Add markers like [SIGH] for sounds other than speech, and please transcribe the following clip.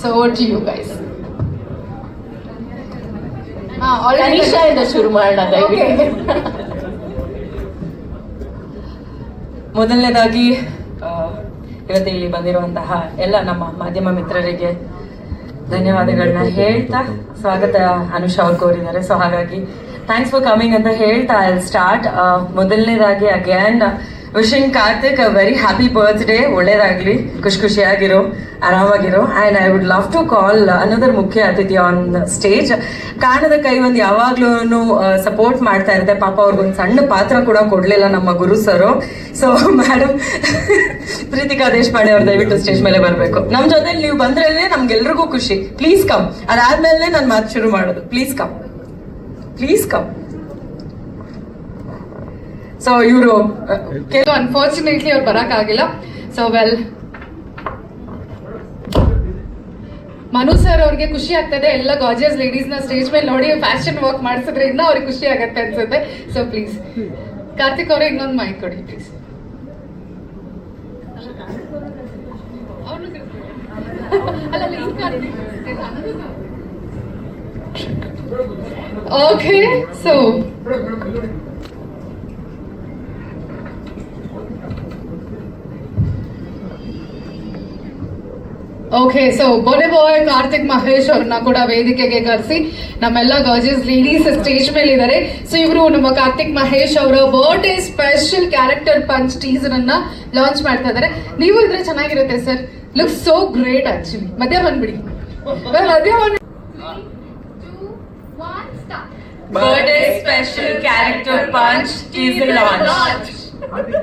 So what you guys ಹಾ already ಕನಿಷ್ಠದಿಂದ ಶುರು ಮಾಡೋಣ ಮೊದಲನೇದಾಗಿ ಆ, ಇವತ್ತು ಇಲ್ಲಿ ಬಂದಿರುವಂತಹ ಎಲ್ಲ ನಮ್ಮ ಮಾಧ್ಯಮ ಮಿತ್ರರಿಗೆ ಧನ್ಯವಾದಗಳನ್ನ ಹೇಳ್ತಾ ಸ್ವಾಗತ ಅನುಷಾ ಅವ್ರು ಕೋರಿದ್ದಾರೆ. ಸೊ ಹಾಗಾಗಿ ಥ್ಯಾಂಕ್ಸ್ ಫಾರ್ ಕಮಿಂಗ್ ಅಂತ ಹೇಳ್ತಾ ಐ ಸ್ಟಾರ್ಟ್ ಮೊದಲನೇದಾಗಿ again wishing Karthik a very happy birthday ಒಳ್ಳೇದಾಗ್ಲಿ. ಖುಷಿ ಖುಷಿಯಾಗಿರೋ. ಆರಾಮಾಗಿರೋ. And I would love to call another ಮುಖ್ಯ ಅತಿಥಿ ಆನ್ ಸ್ಟೇಜ್ ಕಾಣದ ಕೈ ಒಂದು ಯಾವಾಗ್ಲೂ ಸಪೋರ್ಟ್ ಮಾಡ್ತಾ ಇರುತ್ತೆ. ಪಾಪ ಅವ್ರಿಗೊಂದು ಸಣ್ಣ ಪಾತ್ರ ಕೂಡ ಕೊಡ್ಲಿಲ್ಲ ನಮ್ಮ Guru sir. So madam [LAUGHS] [LAUGHS] Preethika Deshpande ಅವ್ರು ದಯವಿಟ್ಟು ಸ್ಟೇಜ್ ಮೇಲೆ ಬರಬೇಕು. ನಮ್ಮ ಜೊತೆ ನೀವು ಬಂದ್ರೆ ನಮ್ಗೆಲ್ರಿಗೂ ಖುಷಿ. ಪ್ಲೀಸ್ ಕಮ್ ಅದಾದ್ಮೇಲೆ ನಾನು ಮಾತು ಶುರು ಮಾಡೋದು. Please come please come so ಇವರು ಕೆಲವು ಅನ್ಫಾರ್ಚುನೇಟ್ಲಿ ಅವ್ರು ಬರೋಕ್ಕಾಗಿಲ್ಲ. ಸೊ ವೆಲ್ ಮನು ಸರ್ ಅವ್ರಿಗೆ ಖುಷಿ ಆಗ್ತದೆ. ಎಲ್ಲ ಗಾರ್ಜಿಯಸ್ನ ಸ್ಟೇಜ್ ಮೇಲೆ ನೋಡಿ ಫ್ಯಾಷನ್ ವರ್ಕ್ ಮಾಡಿಸಿದ್ರೆ ಇನ್ನೂ ಅವ್ರಿಗೆ ಖುಷಿ ಆಗತ್ತೆ ಅನ್ಸುತ್ತೆ. ಸೊ ಪ್ಲೀಸ್ ಕಾರ್ತಿಕ್ ಅವರೇ ಇನ್ನೊಂದು ಮೈಕ್ ಕೊಡಿ please okay so okay so birthday boy Karthik Mahesh ಅವ್ರನ್ನ ಕೂಡ ವೇದಿಕೆಗೆ ಕರೆಸಿ. ನಮ್ಮೆಲ್ಲ ಗರ್ಜಸ್ ಲೇಡೀಸ್ ಸ್ಟೇಜ್ ಮೇಲೆ ಇದ್ದಾರೆ ಸೊ ಇವರು ನಮ್ಮ ಕಾರ್ತಿಕ್ ಮಹೇಶ್ ಅವರ birthday special character punch teaser ಅನ್ನ ಲಾಂಚ್ ಮಾಡ್ತಾ ಇದ್ದಾರೆ ನೀವು ಇದ್ರೆ ಚೆನ್ನಾಗಿರುತ್ತೆ sir look so great actually ಮಧ್ಯ ಬಂದ್ಬಿಡಿ. ಮಧ್ಯ birthday special character punch teaser launch ಮತ್ತೆ